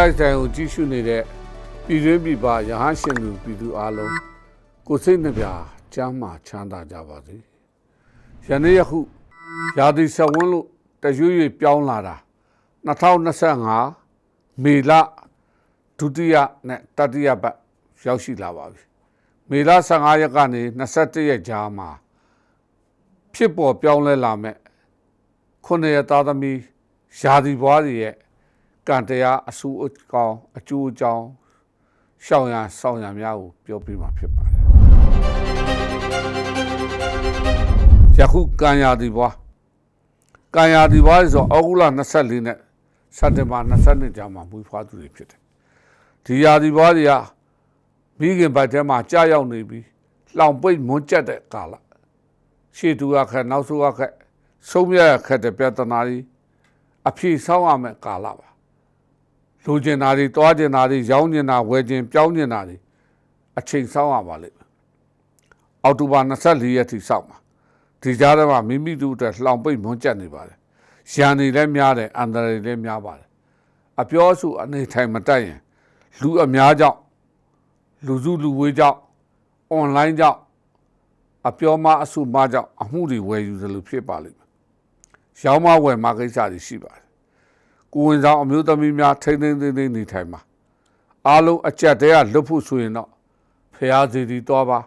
လိုက်ဆိုင်ကိုကြည့်ရှုနေတဲ့ပြည်တွင်းပြည်ပရဟန်းရှင်လူပြည်သူအားလုံးကိုယ်စိတ်နှပြချမ်းမာချမ်းသာကြပါစေ။ယနေ့ယခုရာသီဆက်ဝန်းလို့တရွေ့ရွေ့ပြောင်းလာတာ2025မေလဒုတိယနဲ့တတိယပတ်ရောက်ရှိလာပါပြီ။မေလ15ရက်ကနေ21ရက်ကြားမှာဖြစ်ပေါ်ပြောင်းလဲလာမဲ့ခုနှစ်ရက်သားသမီးယာဒီဘွားတွေရဲ့ ကံတရားအဆူအကောင်အကျိုးအကြောင်းရှောင်ရန်ဆောင်ရန်များကိုပြောပြမှာဖြစ်ပါတယ်ယခုကံယာဒီဘွားကံယာဒီဘွားဆိုဩဂုလ24နဲ့စက်တင်ဘာ22ကြာမှာမွေးဖွားသူတွေဖြစ်တယ်ဒီယာဒီဘွားတွေကမိခင်ဘက်ထဲမှာကြာရောက်နေပြီးလောင်ပိတ်မွန်းကျက်တဲ့ကာလရှေ့သူကခက်နောက်ဆိုကခက်ဆုံးမြတ်ရခက်တဲ့ပြဿနာကြီးအဖြေဆောင်းရမယ်ကာလပါ လူကျင်တာတွေတွားကျင်တာတွေရောင်းကျင်တာဝယ်ကျင်ပြောင်းကျင်တာတွေအချိန်ဆောင်းရပါလိမ့်မယ်အောက်တိုဘာ24ရက်ထိစောင့်ပါဒီကြားထဲမှာမိမိတို့အတွက်လှောင်ပိတ်မွန်းကျက်နေပါတယ်ရန်နေလည်းများတယ်အန္တရာယ်လည်းများပါတယ်အပြောအဆိုအနေထိုင်မတက်ရင်လူအများကြောင့်လူစုလူဝေးကြောင့်အွန်လိုင်းကြောင့်အပြောမအဆုမကြောင့်အမှုတွေဝယ်ယူသလိုဖြစ်ပါလိမ့်မယ်ရောင်းမဝယ်မကိစ္စတွေရှိပါတယ် ကိုဝင်ဆောင်အမျိုးသမီးများထိမ့်သိမ့်သိမ့်သိမ့်နေထိုင်မှာအားလုံးအကြက်တဲကလွတ်ဖို့ဆိုရင်တော့ဖရာစီတီတော်ပါ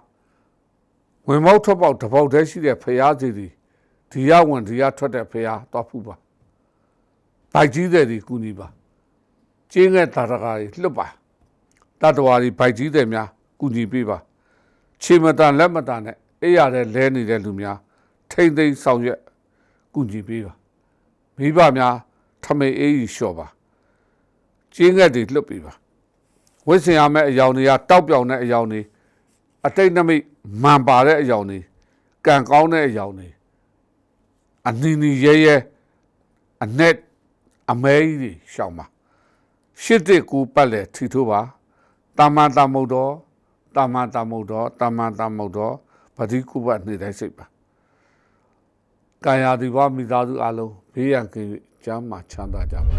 ဝင်မောက်ထွက်ပေါက်တစ်ပေါက်တည်းရှိတဲ့ဖရာစီတီဒီရဝင်ဒီရထွက်တဲ့ဖရာတော်ဖူပါဘိုက်ကြီးတဲ့ဒီကူညီပါကျင်းတဲ့တာတကာကြီးလွတ်ပါတတဝါကြီးဘိုက်ကြီးတဲ့များကူညီပေးပါခြေမတန်လက်မတန်နဲ့အေးရတဲ့လဲနေတဲ့လူများထိမ့်သိမ့်ဆောင်ရွက်ကူညီပေးပါမိဘများ ထမိတ်အေးကြီးလျှော့ပါကျင်းငက်တွေလွတ်ပေးပါဝိစင်ရမယ့်အယောင်တွေကတောက်ပြောင်တဲ့အယောင်တွေအတိတ်နမိတ်မှန်ပါတဲ့အယောင်တွေကံကောင်းတဲ့အယောင်တွေအနီနီရဲရဲအနက်အမဲကြီးတွေရှောင်ပါရှစ်တစ်ကူပတ်လေထီထိုးပါတာမန်တာမုတ်တော်တာမန်တာမုတ်တော်တာမန်တာမုတ်တော်ပတိကုပတ်နေတိုင်းစိတ်ပါကာယဒီဘဝမိသားစုအလုံးဘေးရန်ကင်း၍ Cam açanda acaba?